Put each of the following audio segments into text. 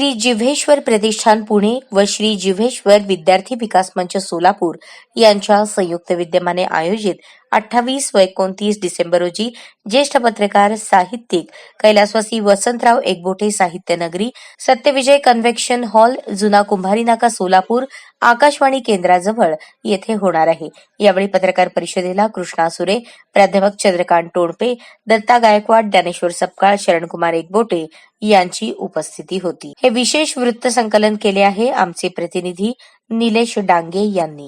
श्री जिव्हेश्वर प्रतिष्ठान पुणे व श्री जिव्हेश्वर विद्यार्थी विकास मंच सोलापूर यांच्या संयुक्त विद्यमाने आयोजित अठ्ठावीस व एकोणतीस डिसेंबर रोजी ज्येष्ठ पत्रकार साहित्यिक कैलासवासी वसंतराव एकबोटे साहित्य नगरी सत्यविजय कन्व्हेक्शन हॉल जुना कुंभारी नाका सोलापूर आकाशवाणी केंद्राजवळ येथे होणार आहे. यावेळी पत्रकार परिषदेला कृष्णा सुरे प्राध्यापक चंद्रकांत टोणपे दत्ता गायकवाड ज्ञानेश्वर सपकाळ शरणकुमार एकबोटे यांची उपस्थिती होती. हे विशेष वृत्त संकलन केले आहे आमचे प्रतिनिधी निलेश डांगे यांनी.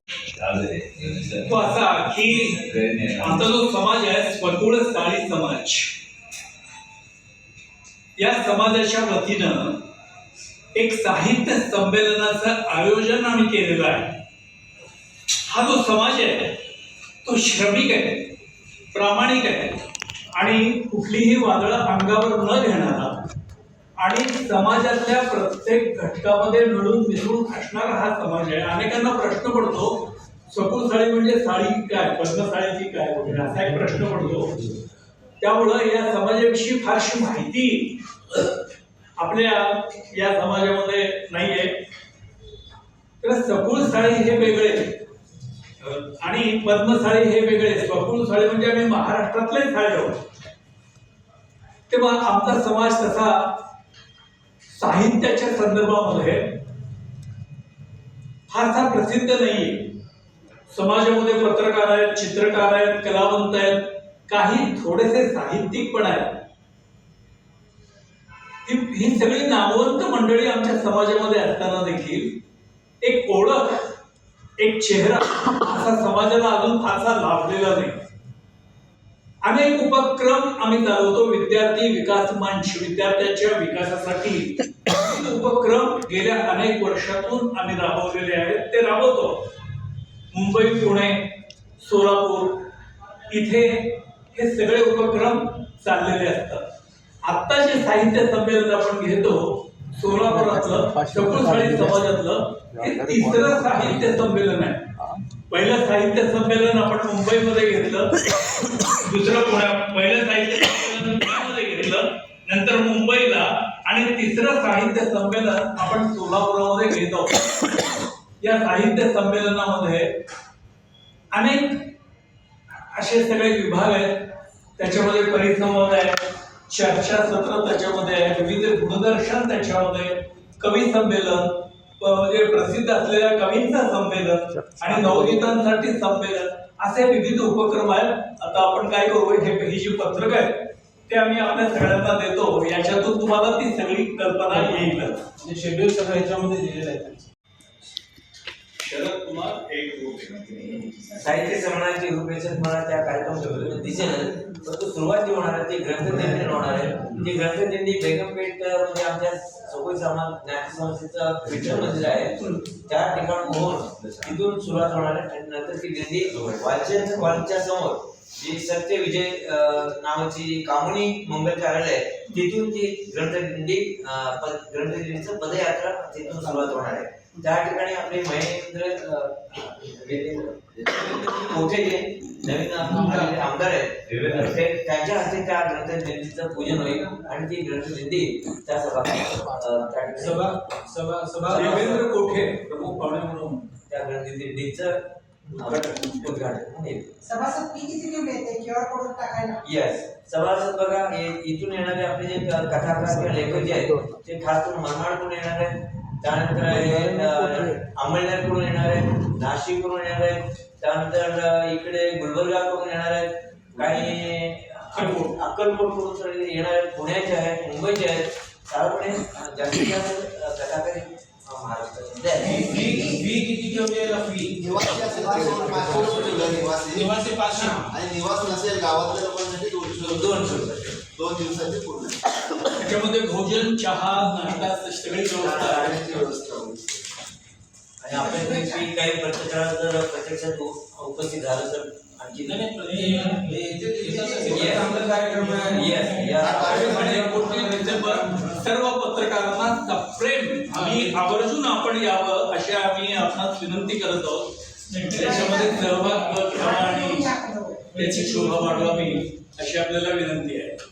तो असा की आमचा जो समाज आहे स्वकुळ समाज. या समाजाच्या वतीनं एक साहित्य संमेलनाचं आयोजन आम्ही केलेलं आहे. हा जो समाज आहे तो श्रमिक आहे प्रामाणिक आहे आणि कुठलीही वादळं अंगावर न घेणारा आणि समाजातल्या प्रत्येक घटकामध्ये मिळून मिसळून असणारा हा समाज आहे. अनेकांना प्रश्न पडतो सकुल साडी म्हणजे साडी काय पद्मसाळीची काय वगैरे असा एक प्रश्न पडतो. त्यामुळं या समाजाविषयी फारशी माहिती आपल्या या समाजामध्ये नाहीये. तर सकुल हे वेगळे. आणि पद्मसाळी हे वेगळे. सकुल साडी म्हणजे आम्ही महाराष्ट्रातले साडी आहोत. तेव्हा आमचा समाज तसा साहित्याच्या संदर्भामध्ये फारसा प्रसिद्ध नाहीये. समाजामध्ये पत्रकार आहेत चित्रकार आहेत कलावंत आहेत काही थोडेसे साहित्यिक पण आहेत. ही ही सगळी नामवंत मंडळी आमच्या समाजामध्ये असताना देखील एक ओळख एक चेहरा असा समाजाला अजून फारसा लाभलेला नाही. अनेक उपक्रम आम्ही चालवतो. विद्यार्थी विकास मंच विद्यार्थ्यांच्या विकासासाठी. उपक्रम गेल्या अनेक वर्षातून आम्ही राबवलेले आहेत. ते राबवतो. मुंबई पुणे सोलापूर इथे हे सगळे उपक्रम चाललेले असतात. आत्ता जे साहित्य संमेलन आपण घेतो. सोलापुरातलं शकुनसाळी समाजातलं हे तिसरं साहित्य संमेलन आहे. पहिलं साहित्य संमेलन आपण मुंबईमध्ये घेतलं दुसरं पुण्यात पहिलं साहित्य संमेलन पुण्यामध्ये घेतलं नंतर मुंबईला आणि तिसरं साहित्य संमेलन आपण सोलापुरामध्ये घेत आहोत. या साहित्य संमेलनामध्ये अनेक असे सगळे विभाग आहेत त्याच्यामध्ये परिसंवाद आहे चर्चा सत्र त्याच्यामध्ये आहे विविध गुणदर्शन त्याच्यामध्ये कवी संमेलन म्हणजे प्रसिद्ध असलेल्या कवींचं संमेलन आणि नवगीतांसाठी संमेलन असे विविध उपक्रम आहेत. आता आपण काय करू हे ही जी पत्रक आहे ते आम्ही आपल्या सगळ्यांना देतो. याच्यातून तुम्हाला ती सगळी कल्पना येईल शेड्यूल म्हणजे सगळं ह्याच्यामध्ये दिलेलं आहे. शरद कुमार एक साहित्य संमेलनाची रूपरेषा मला त्या कार्यक्रम दिसेल परंतु सुरुवात जी होणार आहे ती ग्रंथदिंडी होणार आहे. ती ग्रंथदिंडी बेगमपेठ म्हणजे आमच्या सगळी समाज ज्ञाती संस्थेचं विठ्ठल मंदिर आहे. त्या ठिकाण होऊन तिथून सुरुवात होणार आहे. आणि नंतर ती दिंडी वाचन कॉलेजच्या समोर जी सत्य विजय नावाची नावाची कामणी मंगल कार्यालय तिथून ती ग्रंथदिंडी ग्रंथदिंडीचं पदयात्रा तिथून सुरुवात होणार आहे. त्या ठिकाणी आपले महेंद्र मोठे जे नवीन आमदार आहेत त्यांच्या हस्ते त्या पूजन होईल आणि ती त्या सभा सभा सभा सभा. देवेंद्र कोठे? प्रमुख पाहुणे म्हणून त्या उद्घाटन. होईल सभासद किती ते टाकायला? येस सभासद बघा इथून येणारे आपले जे कथाकार किंवा लेखक जे आहेत ते खास करून मनमाडकडून येणार आहेत त्यानंतर अंमळनेरकडून येणार आहेत नाशिककडून येणार आहेत त्यानंतर इकडे गुलबर्गाकडून येणार आहेत काही अक्कलकोट. अक्कलकोटकडून सगळे येणार आहेत पुण्याचे आहेत मुंबईचे आहेत. त्यामुळे जास्तीत जास्त कथाकार हे, निवासी तर पाचशे आणि निवास नसेल गावातल्या लोकांसाठी दोनशे दोन दिवसाची पूर्ण. त्याच्यामध्ये भोजन चहा नाश्ता सगळी व्यवस्था आहे. आणि आपल्या काही प्रत्यक्षात जर प्रत्यक्षात उ- उपस्थित झालं तर आणखी नाही, नाही, हे- हे इथे- इथं सर्व पत्रकारांना प्रेम आम्ही आवर्जून आपण यावं अशी आम्ही आपणास विनंती करत आहोत त्याच्यामध्ये सहभाग घ्यावा आणि त्याची शोभा वाढवावी अशी आपल्याला विनंती आहे